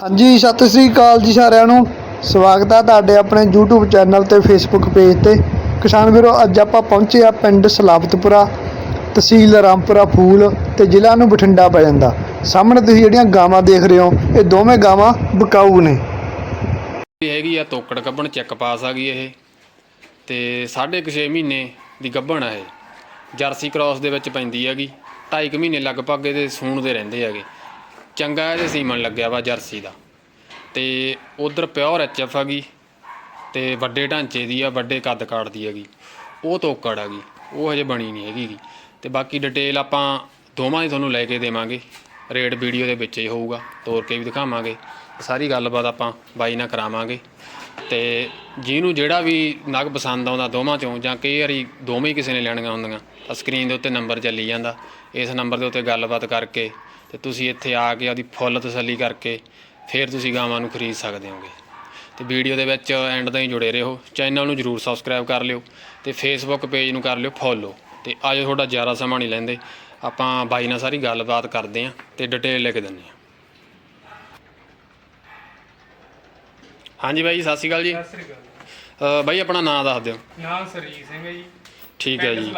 ਹਾਂਜੀ, ਸਤਿ ਸ੍ਰੀ ਅਕਾਲ ਜੀ ਸਾਰਿਆਂ ਨੂੰ। ਸਵਾਗਤ ਹੈ ਤੁਹਾਡੇ ਆਪਣੇ YouTube ਚੈਨਲ ਤੇ Facebook ਪੇਜ ਤੇ। ਕਿਸਾਨ ਵੀਰੋ, ਅੱਜ ਆਪਾਂ ਪਹੁੰਚੇ ਆ ਪਿੰਡ ਸਲਾਬਤਪੁਰਾ, ਤਹਿਸੀਲ ਰਾਮਪੁਰਾ ਫੂਲ ਤੇ ਜ਼ਿਲ੍ਹਾ ਨੂੰ ਬਠਿੰਡਾ ਪੈ ਜਾਂਦਾ। ਸਾਹਮਣੇ ਤੁਸੀਂ ਜਿਹੜੀਆਂ ਗਾਵਾਂ ਦੇਖ ਰਹੇ ਹੋ, ਇਹ ਦੋਵੇਂ ਗਾਵਾਂ ਬਕਾਊ ਨੇ। ਇਹ ਹੈਗੀ ਆ ਤੋਕੜ ਗੱਭਣ, ਚੈੱਕ ਪਾਸ ਆ ਗਈ ਇਹ। ਤੇ 6.5 ਮਹੀਨੇ ਦੀ ਗੱਭਣ ਆ ਇਹ। ਜਰਸੀ ਕ੍ਰਾਸ ਦੇ ਵਿੱਚ ਪੈਂਦੀ ਹੈਗੀ। 2.5 ਮਹੀਨੇ ਲਗਭਗ ਇਹਦੇ ਸੂਣ ਦੇ ਰਹਿੰਦੇ ਹੈਗੇ। ਚੰਗਾ ਇਹਦੇ ਸੀਮਨ ਲੱਗਿਆ ਵਾ ਜਰਸੀ ਦਾ। ਤੇ ਉਧਰ ਪਿਓਰ ਐਚਐਫ ਹੈਗੀ ਤੇ ਵੱਡੇ ਢਾਂਚੇ ਦੀ ਆ, ਵੱਡੇ ਕੱਦ ਕਾੜ ਦੀ ਹੈਗੀ। ਉਹ ਤੋਕੜ ਹੈਗੀ ਉਹ ਹਜੇ ਬਣੀ ਨਹੀਂ ਹੈਗੀ ਗੀ। ਤੇ ਬਾਕੀ ਡਿਟੇਲ ਆਪਾਂ ਦੋਵਾਂ ਹੀ ਤੁਹਾਨੂੰ ਲੈ ਕੇ ਦੇਵਾਂਗੇ। ਰੇਟ ਵੀਡੀਓ ਦੇ ਵਿੱਚ ਹੀ ਹੋਊਗਾ, ਤੋਰ ਕੇ ਵੀ ਦਿਖਾਵਾਂਗੇ। ਸਾਰੀ ਗੱਲਬਾਤ ਆਪਾਂ ਬਾਈ ਨਾਲ ਕਰਾਵਾਂਗੇ। ਤੇ ਜਿਹਨੂੰ ਜਿਹੜਾ ਵੀ ਨਗ ਪਸੰਦ ਆਉਂਦਾ ਦੋਵਾਂ ਚੋਂ, ਜਾਂ ਕਈ ਵਾਰੀ ਦੋਵੇਂ ਹੀ ਕਿਸੇ ਨੇ ਲੈਣੀਆਂ ਹੁੰਦੀਆਂ, ਤਾਂ ਸਕਰੀਨ ਦੇ ਉੱਤੇ ਨੰਬਰ ਚੱਲੀ ਜਾਂਦਾ। ਇਸ ਨੰਬਰ ਦੇ ਉੱਤੇ ਗੱਲਬਾਤ ਕਰਕੇ ਤੇ ਤੁਸੀਂ ਇੱਥੇ ਆ ਕੇ ਉਹਦੀ ਫੁੱਲ ਤਸੱਲੀ ਕਰਕੇ ਫਿਰ ਤੁਸੀਂ ਗਾਵਾਂ ਨੂੰ ਖਰੀਦ ਸਕਦੇ ਹੋਗੇ। ਤੇ ਵੀਡੀਓ ਦੇ ਵਿੱਚ ਐਂਡ ਤਾਈਂ ਜੁੜੇ ਰਹੋ। ਚੈਨਲ ਨੂੰ ਜਰੂਰ ਸਬਸਕ੍ਰਾਈਬ ਕਰ ਲਿਓ ਤੇ ਫੇਸਬੁੱਕ ਪੇਜ ਨੂੰ ਕਰ ਲਿਓ ਫੋਲੋ ਤੇ ਆਜੋ ਤੁਹਾਡਾ ਜ਼ਿਆਦਾ ਸਮਾਂ ਨਹੀਂ ਲੈਂਦੇ। ਆਪਾਂ ਬਾਈ ਨਾਲ ਸਾਰੀ ਗੱਲਬਾਤ ਕਰਦੇ ਆਂ ਤੇ ਡਿਟੇਲ ਲੈ ਕੇ ਦਿੰਦੇ ਆਂ। ਹਾਂਜੀ ਬਾਈ ਸਤਿ ਸ਼੍ਰੀ ਅਕਾਲ ਜੀ। ਸਤਿ ਸ੍ਰੀ ਅਕਾਲ ਅ, ਬਾਈ ਆਪਣਾ ਨਾਮ ਦੱਸ ਦਿਓ। ਨਾਮ ਸਰਜੀਤ ਸਿੰਘ ਹੈ ਜੀ। ਠੀਕ ਹੈ ਪਿੰਡ ਜੀ।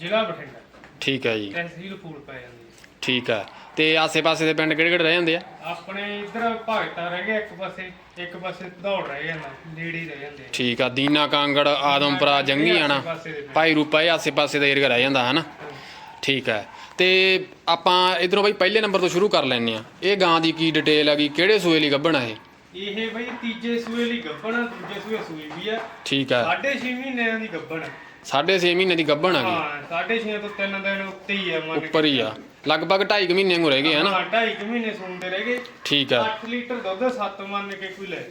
ਜ਼ਿਲ੍ਹਾ ਬਠਿੰਡਾ। ਠੀਕ ਹੈ ਜੀ। ਤਹਿਸੀਲ ਫੂਲ ਪੈ ਜਾਂਦੀ ਹੈ। ਠੀਕ ਹੈ ਤੇ ਆਸੇ-ਪਾਸੇ ਦੇ ਪਿੰਡ ਕਿਹੜੇ-ਕਿਹੜੇ ਰਹਿ ਜਾਂਦੇ ਆ? ਆਪਣੇ ਇਧਰ ਭਗਤਾ ਰਹਿ ਗਿਆ ਇੱਕ ਪਾਸੇ ਇੱਕ ਪਾਸੇ ਦੌੜ ਰਹਿ ਜਾਂਦਾ ਨੇੜੇ ਹੀ ਰਹਿ ਜਾਂਦੇ ਆ। ਠੀਕ ਆ ਦੀਨਾ ਕਾਂਗੜ ਆਦਮਪੁਰਾ ਜੰਗੀ ਆਣਾ। ਪਾਸੇ ਦੇ ਪਿੰਡ। ਭਾਈ ਰੂਪਾ ਇਹ ਆਸੇ-ਪਾਸੇ ਦਾ ਏਰੀਆ ਰਹਿ ਜਾਂਦਾ ਹੈ ਨਾ ਠੀਕ ਹੈ ਤੇ ਆਪਾਂ ਇਧਰੋਂ ਬਾਈ ਪਹਿਲੇ ਨੰਬਰ ਤੋਂ ਸ਼ੁਰੂ ਕਰ ਲੈਂਦੇ ਆ। ਇਹ ਗਾਂ ਦੀ ਕੀ ਡਿਟੇਲ ਹੈਗੀ ਕਿਹੜੇ ਸੂਏ ਲਈ ਗੱਭਣ ਆ ਇਹ? ਇਹ ਬਈ ਤੀਜੇ ਸੂਏ ਲਈ ਗੱਬਣ ਆ, ਦੂਜੇ ਸੂਏ ਸੂਈ ਵੀ ਆ। ਠੀਕ ਹੈ ਸਾਢੇ ਛੇ ਮਹੀਨਿਆਂ ਦੀ ਗੱਬਣ ਆ। ਸਾਢੇ ਛੇ ਮਹੀਨੇ ਦੀ ਗੱਭਣ ਹੈਗੀ ਹਾਂ ਸਾਢੇ ਛੇ ਤੋਂ ਤਿੰਨ ਦਿਨ ਉੱਤੇ ਹੀ ਆ ਮੰਨ ਕੇ ਉੱਪਰ ਹੀ ਆ। ਲਗਭਗ 2.5 ਮਹੀਨੇ ਨੂੰ ਰਹਿ ਗਏ ਹਨਾ? ਹਾਂ, ਕੁ ਮਹੀਨੇ ਸੂਣਦੇ ਰਹਿ ਗਏ। ਠੀਕ ਆ। 8 ਲੀਟਰ ਦੁੱਧ 7 ਮੰਨ ਕੇ ਕੋਈ ਲੈ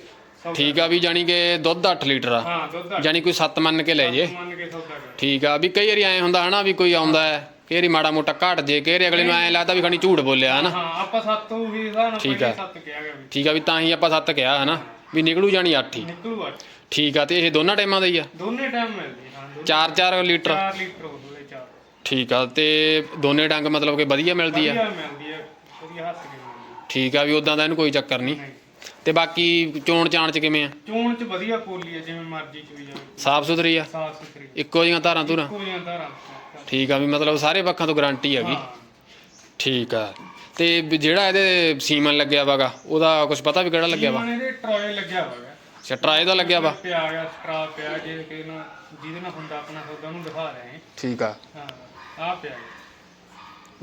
ਸੌਦਾ। ਠੀਕ ਆ ਵੀ ਜਾਨੀ ਕਿ ਦੁੱਧ 8 ਲੀਟਰ ਆ। ਹਾਂ ਦੁੱਧ ਅੱਠ। ਜਾਨੀ ਕੋਈ 7 ਮੰਨ ਕੇ ਲੈ ਜੇ। ਮੰਨ ਕੇ ਸੌਦਾ ਕਰ। ਠੀਕ ਆ ਵੀ ਕਈ ਵਾਰੀ ਐ ਹੁੰਦਾ ਹਨਾ ਵੀ ਕੋਈ ਆਉਂਦਾ ਹੈ ਕਈ ਵਾਰੀ ਮਾੜਾ ਮੋਟਾ ਘਟ ਜੇ ਕਈ ਵਾਰੀ ਅਗਲੇ ਨੂੰ ਐ ਲੱਗਦਾ ਵੀ ਖਣੀ ਝੂਠ ਬੋਲਿਆ ਹਨਾ। ਹਾਂ ਆਪਾਂ ਸੱਤ ਵੀ ਹਿਸਾਬ ਨਾਲ ਠੀਕ ਪਹਿਲੇ ਆ। ਸੱਤ ਕਿਹਾ ਗਿਆ ਵੀ। ਠੀਕ ਆ ਵੀ ਤਾਂ ਹੀ ਆਪਾਂ 7 ਕਿਹਾ ਹਨਾ ਵੀ ਨਿਕਲੂ ਜਾਣੀ 8 ਹੀ। ਨਿਕਲੂ ਅੱਠ। ਠੀਕ ਆ ਤੇ ਇਹ ਦੋਨਾਂ ਟਾਈਮਾਂ ਦਾ ਹੀ ਆ? ਦੋਨੇ ਟਾਈਮ ਮਿਲਦੀ ਹਾਂ ਦੋਨੇ 4-4 ਲੀਟਰ। 4 ਲੀਟਰ ਠੀਕ ਆ ਤੇ ਦੋਨੇ ਡੰਗ ਮਤਲਬ ਕਿ ਵਧੀਆ ਮਿਲਦੀ ਆ? ਵਧੀਆ ਮਿਲਦੀ ਹੈ ਵਧੀਆ ਹੱਸ ਕੇ ਮਿਲਦੀ ਠੀਕ ਆ ਵੀ ਉਦਾਂ ਦਾ ਇਹਨੂੰ ਕੋਈ ਚੱਕਰ ਨਹੀਂ। ਨਹੀਂ। ਤੇ ਬਾਕੀ ਚੋਣ ਚਾਣ ਚ ਕਿਵੇਂ ਆ? ਚੋਣ ਚ ਵਧੀਆ ਪੋਲੀ ਹੈ ਜਿਵੇਂ ਮਰਜ਼ੀ ਚੋਈ ਜਾਵੇ ਸਾਫ਼ ਸੁਥਰੀ ਆ? ਸਾਫ਼ ਸੁਥਰੀ। ਇੱਕੋ ਜਿਹੀਆਂ ਧਾਰਾਂ ਧੁਰਾਂ? ਠੀਕ ਆ ਵੀ ਮਤਲਬ ਸਾਰੇ ਪੱਖਾਂ ਤੋਂ ਗਾਰੰਟੀ ਹੈਗੀ। ਹਾਂ। ਠੀਕ ਆ। ਤੇ ਵੀ ਜਿਹੜਾ ਇਹਦੇ ਸੀਮਨ ਲੱਗਿਆ ਵਾਗਾ ਉਹਦਾ ਕੁਝ ਪਤਾ ਵੀ ਕਿਹੜਾ ਲੱਗਿਆ ਵਾ? ਇਹਦੇ ਟਰਾਏ ਲੱਗਿਆ ਹੋਇਆ ਛਟਰਾ ਇਹਦਾ ਲੱਗਿਆ ਵਾ? ਪਿਆ ਗਿਆ ਸਟਰਾ ਪਿਆ ਜੇ ਕਿ ਨਾ ਜਿਹਦੇ ਨਾਲ ਹੁੰਦਾ ਆਪਣਾ ਸੌਦਾ ਨੂੰ ਦਿਖਾ ਰਹੇ ਹਾਂ। ਠੀਕ ਆ। ਹਾਂ। ਆ ਪਿਆ ਗਿਆ।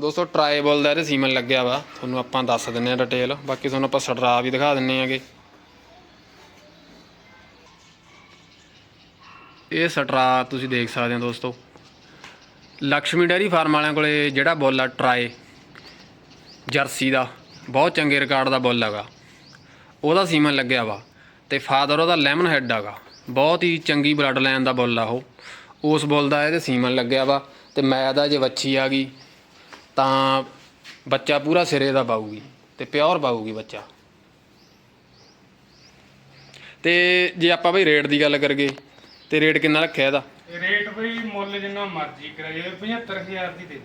ਦੋਸਤੋ ਟਰਾਈਬਲ ਦਾ ਇਹਦੇ ਸੀਮਨ ਲੱਗਿਆ ਵਾ। ਤੁਹਾਨੂੰ ਆਪਾਂ ਦੱਸ ਦਿੰਨੇ ਆ ਡਿਟੇਲ ਬਾਕੀ ਤੁਹਾਨੂੰ ਆਪਾਂ ਸਟਰਾ ਵੀ ਦਿਖਾ ਦਿੰਨੇ ਆਗੇ ਇਹ ਸਟਰਾ ਤੁਸੀਂ ਦੇਖ ਸਕਦੇ ਹੋ ਦੋਸਤੋ। ਲక్ష్ਮੀ ਡੈਰੀ ਫਾਰਮ ਵਾਲਿਆਂ ਕੋਲੇ ਜਿਹੜਾ ਬੁੱਲ ਆ ਟਰਾਈ ਜਰਸੀ ਦਾ, ਬਹੁਤ ਚੰਗੇ ਰਿਕਾਰਡ ਦਾ ਬੁੱਲ ਹੈਗਾ। ਉਹਦਾ ਸੀਮਨ ਲੱਗਿਆ ਵਾ ਤੇ ਫਾਦਰ ਉਹਦਾ ਲੈਮਨ ਹੈੱਡ ਹੈਗਾ। ਬਹੁਤ ਹੀ ਚੰਗੀ ਬਲੱਡ ਲਾਈਨ ਦਾ ਬੁੱਲ ਆ ਉਹ। ਉਸ ਬੁੱਲ ਦਾ ਇਹਦੇ ਸੀਮਨ ਲੱਗਿਆ ਵਾ। ਤੇ ਮੈਂ ਦਾ ਜੇ ਵੱਛੀ ਆ ਗਈ ਤਾਂ ਬੱਚਾ ਪੂਰਾ ਸਿਰੇ ਦਾ ਪਾਊਗੀ ਤੇ ਪਿਓਰ ਪਾਊਗੀ ਬੱਚਾ। ਤੇ ਜੇ ਆਪਾਂ ਬਈ ਰੇਟ ਦੀ ਗੱਲ ਕਰਗੇ ਤੇ ਰੇਟ ਕਿੰਨਾ ਰੱਖਿਆ ਇਹਦਾ? ਰੇਟ ਬਈ ਮੁੱਲ ਜਿੰਨਾ ਮਰਜ਼ੀ ਕਰਾਈਏ 75000 ਦੀ ਦੇ ਦੇ।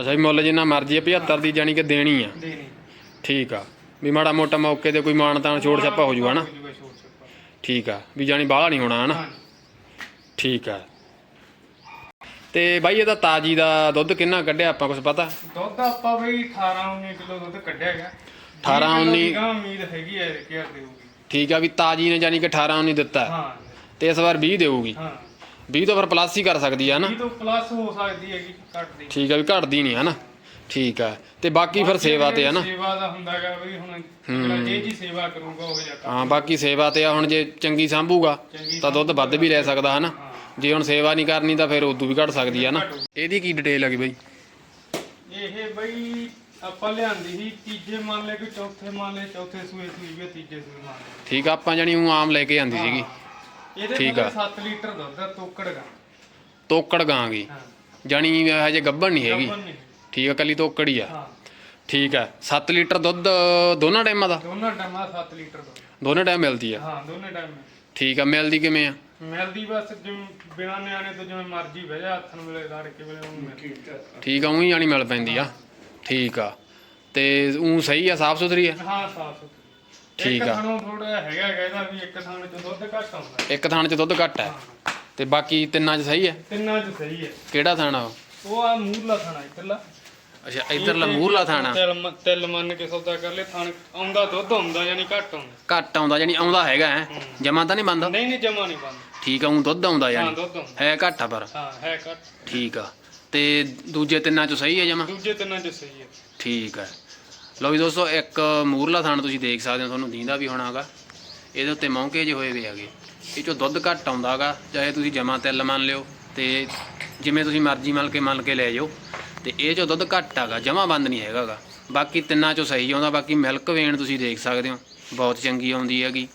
ਅੱਛਾ ਵੀ ਮੁੱਲ ਜਿੰਨਾ ਮਰਜ਼ੀ ਆ 75 ਦੀ ਜਾਨੀ ਕਿ ਦੇਣੀ ਆ? ਦੇਣੀ। ਠੀਕ ਆ ਵੀ ਮਾੜਾ ਮੋਟਾ ਮੌਕੇ ਤੇ ਕੋਈ ਮਾਣ ਤਾਣ ਛੋੜ ਛਾਪਾ ਹੋ ਜੂਗਾ ਨਾ? ਹੋ ਜਾਊਗਾ ਛੋਟ ਛਾਪਾ। ਠੀਕ ਆ ਵੀ ਜਾਨੀ ਬਾਹਲਾ ਨਹੀਂ ਹੋਣਾ ਹਨਾ ਠੀਕ ਆ। ਤੇ ਬਾਈ ਇਹਦਾ ਤਾਜੀ ਦਾ ਦੁੱਧ ਕਿੰਨਾ ਕੱਢਿਆ ਆਪਾਂ ਕੁਝ ਪਤਾ? ਦੁੱਧ ਆਪਾਂ ਬਈ 18 19 ਕਿਲੋ ਦੁੱਧ ਕੱਢਿਆ ਹੈਗਾ। 18 19 ਗਾ ਉਮੀਦ ਹੈਗੀ ਹੈ ਕਿ ਦੇਊਗੀ ਠੀਕ ਆ ਵੀ ਤਾਜੀ ਨੇ ਜਾਨੀ ਕਿ 18 19 ਦਿੱਤਾ। ਹਾਂ। ਤੇ ਇਸ ਵਾਰ 20 ਦੇਊਗੀ। ਹਾਂ। 20 ਤੋਂ ਫਿਰ ਪਲੱਸ ਹੀ ਕਰ ਸਕਦੀ ਆ ਨਾ ਇਹ ਤੋਂ ਪਲੱਸ ਹੋ ਸਕਦੀ ਹੈਗੀ ਘੱਟ ਦੀ ਠੀਕ ਆ ਵੀ ਘਟਦੀ ਨਹੀਂ ਹਨਾ? ਠੀਕ ਆ। ਤੇ ਬਾਕੀ ਫਿਰ ਸੇਵਾ ਤੇ ਆ ਨਾ ਸੇਵਾ ਦਾ ਹੁੰਦਾਗਾ ਬਈ ਹੁਣ ਜਿਹੜਾ ਜੇ ਜੀ ਸੇਵਾ ਕਰੂਗਾ ਉਹ ਜਾ ਹਾਂ ਬਾਕੀ ਸੇਵਾ ਤੇ ਆ ਹੁਣ ਜੇ ਚੰਗੀ ਸੰਭੂਗਾ ਤਾਂ ਦੁੱਧ ਵੱਧ ਵੀ ਲੈ ਸਕਦਾ ਹਨਾ? ਜੇ ਹੁਣ ਸੇਵਾ ਨਹੀਂ ਕਰਨੀ ਤਾਂ ਫਿਰ ਉਦੋਂ ਵੀ ਘਟ ਸਕਦੀ ਆ ਨਾ। ਇਹਦੀ ਕੀ ਡਿਟੇਲ ਹੈਗੀ ਬਈ? ਇਹ ਬਈ ਆਪਾਂ ਲਿਆਂਦੀ ਸੀ ਤੀਜੇ ਮੰਨ ਲੈ ਕਿ ਚੌਥੇ ਮੰਨ ਲੈ ਚੌਥੇ ਸੂਏ ਸੂਈ ਵੀ ਆ, ਤੀਜੇ ਸੂਏ ਮੰਨ ਲੈ। ਠੀਕ ਆ ਆਪਾਂ ਜਾਨੀ ਉਹ ਆਮ ਲੈ ਕੇ ਆਂਦੀ ਸੀਗੀ। ਇਹਦੇ ਠੀਕ ਕੋਲ ਆ। 7 ਲੀਟਰ ਦੁੱਧ ਆ, ਤੋਕੜ ਗਾ। ਤੋਕੜ ਗਾਂ ਗਈ ਹਾਂ। ਜਾਨੀ ਹਜੇ ਗੱਭਣ ਨਹੀਂ ਹੈਗੀ। ਗੱਭਣ ਨਹੀਂ। ਠੀਕ ਆ ਕੱਲੀ ਤੋਕੜ ਹੀ ਆ। ਹਾਂ। ਠੀਕ ਆ 7 ਲੀਟਰ ਦੁੱਧ ਦੋਨਾਂ ਟਾਈਮਾਂ ਦਾ? ਦੋਨਾਂ ਟਾਈਮਾਂ 7 ਲੀਟਰ ਦੁੱਧ। ਦੋਨੇ ਟਾਈਮ ਮਿਲਦੀ ਆ? ਹਾਂ ਦੋਨੇ ਟਾਈਮ। ਠੀਕ ਆ ਮਿਲਦੀ ਕਿਵੇਂ ਆ? ਮਿਲਦੀ ਬਸ ਜਿਵੇਂ ਬਿਨਾਂ ਨਿਆਣੇ ਤੋਂ ਜਿਵੇਂ ਮਰਜ਼ੀ ਵਜਾ ਹੱਥਨ ਵੇਲੇ ਲੜ ਕੇ ਵੇਲੇ ਉਹਨੂੰ ਮਿਲ। ਠੀਕ ਆ। ਉਹੀ ਜਾਨੀ ਮਿਲ ਪੈਂਦੀ ਆ। ਠੀਕ ਆ। ਤੇ ਉਹ ਸਹੀ ਆ ਸਾਫ਼ ਸੁਥਰੀ ਆ? ਹਾਂ ਸਾਫ਼ ਸੁਥਰੀ। ਠੀਕ ਇੱਕ ਆ। ਥਾਣੋਂ ਥੋੜਾ ਹੈਗਾ ਹੈਗਾ ਇਹਦਾ ਵੀ ਇੱਕ ਥਾਣੇ ਚ ਦੁੱਧ ਘੱਟ ਆਉਂਦਾ। ਇੱਕ ਥਾਣ 'ਚ ਦੁੱਧ ਘੱਟ ਹੈ ਤੇ ਬਾਕੀ ਤਿੰਨਾਂ 'ਚ ਸਹੀ ਹੈ ਤਿੰਨਾਂ ਚ ਸਹੀ ਹੈ ਕਿਹੜਾ ਥਾਣਾ ਉਹ? ਉਹ ਆ ਮੂਰਲਾ ਥਾਣਾ ਇਧਰਲਾ। ਅੱਛਾ ਇਧਰਲਾ ਮੂਰਲਾ ਥਾਣਾ? ਤਿਲ ਮ- ਤਿਲ ਮੰਨ ਕੇ ਸੌਦਾ ਕਰ ਲੈ ਥਾਣ ਆਉਂਦਾ ਦੁੱਧ ਆਉਂਦਾ ਯਾਨੀ ਘੱਟ ਆਉਂਦਾ। ਘੱਟ ਆਉਂਦਾ ਜਾਨੀ ਆਉਂਦਾ ਹੈਗਾ ਹੈ। ਜਮਾ ਤਾਂ ਨਹੀਂ ਬੰਦਾ? ਨਹੀਂ ਨਹੀਂ ਜਮਾ ਨਹੀਂ ਬੰਦ। ਠੀਕ ਆ ਉਹ ਦੁੱਧ ਆਉਂਦਾ ਹਾਂ ਦੁੱਧ ਆਉਂਦਾ। ਹੈ ਘੱਟ ਆ ਪਰ? ਹਾਂ ਹੈ ਘੱਟ। ਠੀਕ ਆ। ਤੇ ਦੂਜੇ ਤਿੰਨਾਂ 'ਚ ਸਹੀ ਹੈ ਜਮਾ? ਦੂਜੇ ਤਿੰਨਾਂ ਚ ਸਹੀ ਹੈ ਠੀਕ ਹੈ ਲਓ ਵੀ ਦੋਸਤੋ ਇੱਕ ਮੂਰਲਾ ਥਾਣ ਤੁਸੀਂ ਦੇਖ ਸਕਦੇ ਹੋ ਤੁਹਾਨੂੰ ਦੀਂਦਾ ਵੀ ਹੋਣਾਗਾ। ਇਹਦੇ ਉੱਤੇ ਮੌਂਕੇ ਜਿਹੇ ਹੋਏ ਵੇ ਹੈਗੇ। ਇਹ ਚੋਂ ਦੁੱਧ ਘੱਟ ਆਉਂਦਾਗਾ ਚਾਹੇ ਤੁਸੀਂ ਜਮਾ ਤਿਲ ਮੰਨ ਲਿਓ ਤੇ ਜਿਵੇਂ ਤੁਸੀਂ ਮਰਜ਼ੀ ਮੰਨ ਕੇ ਮੰਨ ਕੇ ਲੈ ਜਾਓ। ਤੇ ਇਹ ਚੋਂ ਦੁੱਧ ਘੱਟ ਆਗਾ ਜਮਾ ਬੰਦ ਨਹੀਂ ਹੈਗਾਗਾ। ਬਾਕੀ ਤਿੰਨਾਂ ਚੋਂ ਸਹੀ ਆਉਂਦਾ ਬਾਕੀ ਮਿਲਕ ਵੇਣ ਤੁਸੀਂ ਦੇਖ ਸਕਦੇ ਹੋ। ਬਹੁਤ ਚੰਗੀ ਆਉਂਦੀ ਹੈਗੀ।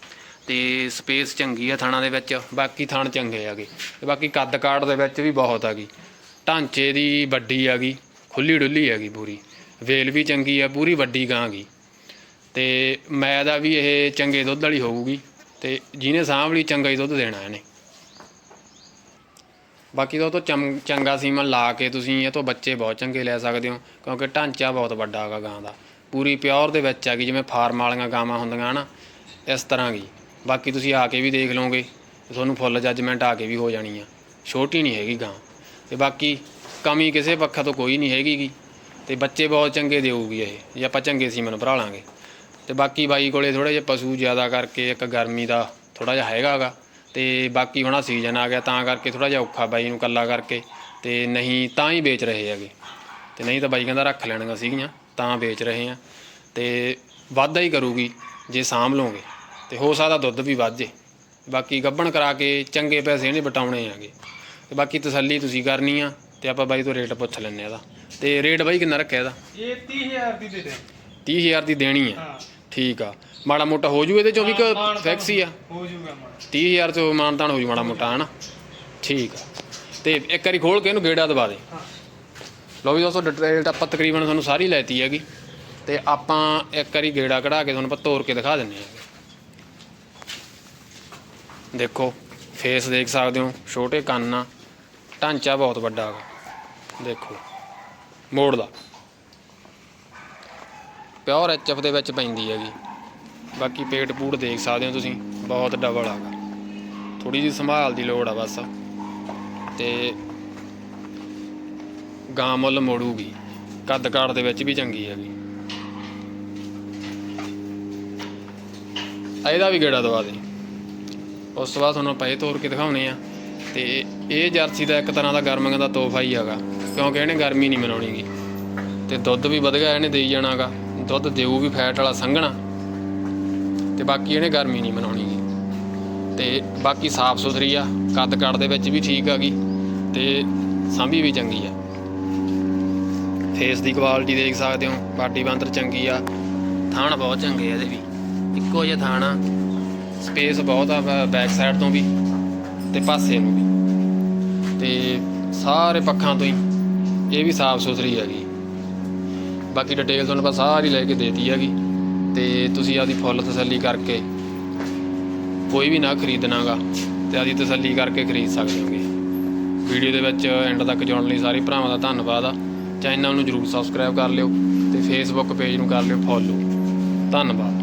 ਤੇ ਸਪੇਸ ਚੰਗੀ ਆ ਥਾਣਾ ਦੇ ਵਿੱਚ, ਬਾਕੀ ਥਾਣ ਚੰਗੇ ਹੈਗੇ। ਤੇ ਬਾਕੀ ਕੱਦ ਕਾਠ ਦੇ ਵਿੱਚ ਵੀ ਬਹੁਤ ਹੈਗੀ। ਢਾਂਚੇ ਦੀ ਵੱਡੀ ਹੈਗੀ, ਖੁੱਲੀ ਡੁੱਲੀ ਹੈਗੀ ਪੂਰੀ। ਵੇਲ ਵੀ ਚੰਗੀ ਆ, ਪੂਰੀ ਵੱਡੀ ਗਾਂ ਗੀ ਤੇ ਮੈਂ ਦਾ ਵੀ ਇਹ ਚੰਗੇ ਦੁੱਧ ਵਾਲੀ ਹੋਊਗੀ, ਤੇ ਜਿਹਨੇ ਸਾਂਭ ਲਈ ਚੰਗਾ ਹੀ ਦੁੱਧ ਦੇਣਾ ਇਹਨੇ। ਬਾਕੀ ਤਾਂ ਉਹ ਤੋਂ ਚੰ- ਚੰਗਾ ਸੀਮਨ ਲਾ ਕੇ ਤੁਸੀਂ ਇਹ ਤੋਂ ਬੱਚੇ ਬਹੁਤ ਚੰਗੇ ਲੈ ਸਕਦੇ ਹੋ, ਕਿਉਂਕਿ ਢਾਂਚਾ ਬਹੁਤ ਵੱਡਾ ਹੈਗਾ ਗਾਂ ਦਾ। ਪੂਰੀ ਪਿਓਰ ਦੇ ਵਿੱਚ ਹੈਗੀ, ਜਿਵੇਂ ਫਾਰਮ ਵਾਲੀਆਂ ਗਾਵਾਂ ਹੁੰਦੀਆਂ ਨਾ ਇਸ ਤਰ੍ਹਾਂ ਦੀ। ਬਾਕੀ ਤੁਸੀਂ ਆ ਕੇ ਵੀ ਦੇਖ ਲਓਗੇ, ਤੁਹਾਨੂੰ ਫੁੱਲ ਜੱਜਮੈਂਟ ਆ ਕੇ ਵੀ ਹੋ ਜਾਣੀ ਆ। ਛੋਟੀ ਨਹੀਂ ਹੈਗੀ ਗਾਂ। ਤੇ ਬਾਕੀ ਕਮੀ ਕਿਸੇ ਪੱਖਾ ਤੋਂ ਕੋਈ ਨਹੀਂ ਹੈਗੀ ਗੀ। ਤੇ ਬੱਚੇ ਬਹੁਤ ਚੰਗੇ ਦੇਊਗੀ ਇਹ, ਜੇ ਆਪਾਂ ਚੰਗੇ ਸੀਮਨ ਭਰਾ ਲਾਂਗੇ। ਤੇ ਬਾਕੀ ਬਾਈ ਕੋਲੇ ਥੋੜੇ ਜਿਹਾ ਪਸ਼ੂ ਜ਼ਿਆਦਾ ਕਰਕੇ ਇੱਕ ਗਰਮੀ ਦਾ ਥੋੜਾ ਜਿਹਾ ਹੈਗਾਗਾ ਤੇ ਬਾਕੀ ਹੁਣ ਸੀਜ਼ਨ ਆ ਗਿਆ, ਤਾਂ ਕਰਕੇ ਥੋੜਾ ਜਿਹਾ ਔਖਾ ਬਾਈ ਨੂੰ ਕੱਲਾ ਕਰਕੇ। ਤੇ ਨਹੀਂ ਤਾਂ ਹੀ ਵੇਚ ਰਹੇ ਹੈਗੇ। ਤੇ ਨਹੀਂ ਤਾਂ ਬਾਈ ਕਹਿੰਦਾ ਰੱਖ ਲੈਣਗਾ ਸੀਗੀਆਂ, ਤਾਂ ਵੇਚ ਰਹੇ ਆ। ਤੇ ਵਾਧਾ ਹੀ ਕਰੂਗੀ, ਜੇ ਸਾਂਭ ਲਓਗੇ। ਤੇ ਹੋ ਸਕਦਾ ਦੁੱਧ ਵੀ ਵੱਧ ਜੇ। ਬਾਕੀ ਗੱਭਣ ਕਰਾ ਕੇ ਚੰਗੇ ਪੈਸੇ ਇਹਨੇ ਬਟਾਉਣੇ ਹੈਗੇ। ਤੇ ਬਾਕੀ ਤਸੱਲੀ ਤੁਸੀਂ ਕਰਨੀ ਆ ਤੇ ਆਪਾਂ ਬਾਈ ਤੋਂ ਰੇਟ ਪੁੱਛ ਆ ਇਹਦਾ। ਤੇ ਰੇਟ ਬਾਈ ਕਿੰਨਾ ਰੱਖਿਆ ਇਹਦਾ? ਇਹ 30000 ਦੀ ਦੇ ਦੇ 30000 ਦੀ ਦੇਣੀ ਆ? ਠੀਕ ਆ। ਮਾੜਾ ਮੋਟਾ ਹੋ ਜੂ ਇਹਦੇ ਚੋਂ ਵੀ ਫਿਕਸ ਹੀ ਆ? ਹੋ ਜਾਊਗਾ ਮਾਨ 30000 ਤੋਂ ਮਾਨਤਾਨ ਹੋ ਜੂ ਮਾੜਾ ਮੋਟਾ ਹਨਾ? ਠੀਕ ਆ। ਤੇ ਇੱਕ ਵਾਰੀ ਖੋਲ ਕੇ ਇਹਨੂੰ ਗੇੜਾ ਦਵਾ ਦੇ। ਲਓ ਵੀ ਦੋਸਤੋ ਡਿਟੇਲ ਤਾਂ ਆਪਾਂ ਤਕਰੀਬਨ ਤੁਹਾਨੂੰ ਸਾਰੀ ਲੈਤੀ ਹੈਗੀ। ਤੇ ਆਪਾਂ ਇੱਕ ਵਾਰੀ ਗੇੜਾ ਕਢਾ ਕੇ ਤੁਹਾਨੂੰ ਆਪਾਂ ਤੋੜ ਕੇ ਦਿਖਾ ਦਿੰਨੇ ਆ ਦੇਖੋ ਫੇਸ ਦੇਖ ਸਕਦੇ ਹੋ, ਛੋਟੇ ਕੰਨ ਆ, ਢਾਂਚਾ ਬਹੁਤ ਵੱਡਾ ਹੈਗਾ ਦੇਖੋ, ਮੋੜ ਦਾ ਪਿਓਰ ਐਚਐਫ ਦੇ ਵਿੱਚ ਪੈਂਦੀ ਹੈਗੀ। ਬਾਕੀ ਪੇਟ ਪੂੜ ਦੇਖ ਸਕਦੇ ਹੋ ਤੁਸੀਂ, ਬਹੁਤ ਡਬਲ ਹੈਗਾ ਥੋੜੀ ਜਿਹੀ ਸੰਭਾਲ ਦੀ ਲੋੜ ਆ ਬਸ। ਤੇ ਗਾਂ ਮੁੱਲ ਮੋੜੂਗੀ। ਕੱਦ ਕਾਠ ਦੇ ਵਿੱਚ ਵੀ ਚੰਗੀ ਹੈਗੀ। ਇਹਦਾ ਵੀ ਗੇੜਾ ਦਵਾ ਦੇ। ਉਸ ਤੋਂ ਬਾਅਦ ਤੁਹਾਨੂੰ ਪਏ ਤੋਰ ਕੇ ਦਿਖਾਉਣੇ ਆ। ਤੇ ਇਹ ਜਰਸੀ ਦਾ ਇੱਕ ਤਰ੍ਹਾਂ ਦਾ ਗਰਮੀਆਂ ਦਾ ਤੋਹਫਾ ਹੀ ਹੈਗਾ। ਕਿਉਂਕਿ ਇਹਨੇ ਗਰਮੀ ਨਹੀਂ ਮਨਾਉਣੀਗੀ। ਤੇ ਦੁੱਧ ਵੀ ਵਧੀਆ ਇਹਨੇ ਦੇਈ ਜਾਣਾਗਾ। ਦੁੱਧ ਦੇਊ ਵੀ ਫੈਟ ਵਾਲਾ ਸੰਘਣਾ। ਤੇ ਬਾਕੀ ਇਹਨੇ ਗਰਮੀ ਨਹੀਂ ਮਨਾਉਣੀਗੀ। ਤੇ ਬਾਕੀ ਸਾਫ਼ ਸੁਥਰੀ ਆ, ਕੱਦ ਕਾਠ ਦੇ ਵਿੱਚ ਵੀ ਠੀਕ ਆ ਹੈਗੀ ਤੇ ਸਾਂਭੀ ਵੀ ਚੰਗੀ ਆ। ਫੇਸ ਦੀ ਕੁਆਲਿਟੀ ਦੇਖ ਸਕਦੇ ਹੋ। ਬਾਡੀ ਬੰਦਰ ਚੰਗੀ ਆ। ਥਾਣ ਬਹੁਤ ਚੰਗੇ ਆ ਇਹਦੇ ਵੀ। ਇੱਕੋ ਜਿਹਾ ਥਾਣ ਆ। ਸਪੇਸ ਬਹੁਤ ਆ ਬੈਕ ਸਾਈਡ ਤੋਂ ਵੀ ਤੇ ਪਾਸੇ ਨੂੰ ਵੀ। ਤੇ ਸਾਰੇ ਪੱਖਾਂ ਤੋਂ ਹੀ ਇਹ ਵੀ ਸਾਫ਼ ਸੁਥਰੀ ਹੈਗੀ। ਬਾਕੀ ਡਿਟੇਲ ਤੁਹਾਨੂੰ ਆਪਾਂ ਸਾਰੀ ਲੈ ਕੇ ਦੇਤੀ ਹੈਗੀ। ਤੇ ਤੁਸੀਂ ਆਪਦੀ ਫੁੱਲ ਤਸੱਲੀ ਕਰਕੇ ਕੋਈ ਵੀ ਨਾ ਖਰੀਦਣਾਗਾ ਤੇ ਆਪਦੀ ਤਸੱਲੀ ਕਰਕੇ ਖਰੀਦ ਸਕਦੇ ਹੋਗੇ। ਵੀਡੀਓ ਦੇ ਵਿੱਚ ਐਂਡ ਤੱਕ ਜੁੜਨ ਲਈ ਸਾਰੇ ਭਰਾਵਾਂ ਦਾ ਧੰਨਵਾਦ ਆ। ਚੈਨਲ ਨੂੰ ਜਰੂਰ ਸਬਸਕ੍ਰਾਈਬ ਕਰ ਲਿਓ ਤੇ ਫੇਸਬੁੱਕ ਪੇਜ ਨੂੰ ਕਰ ਲਿਓ ਫੋਲੋ ਧੰਨਵਾਦ।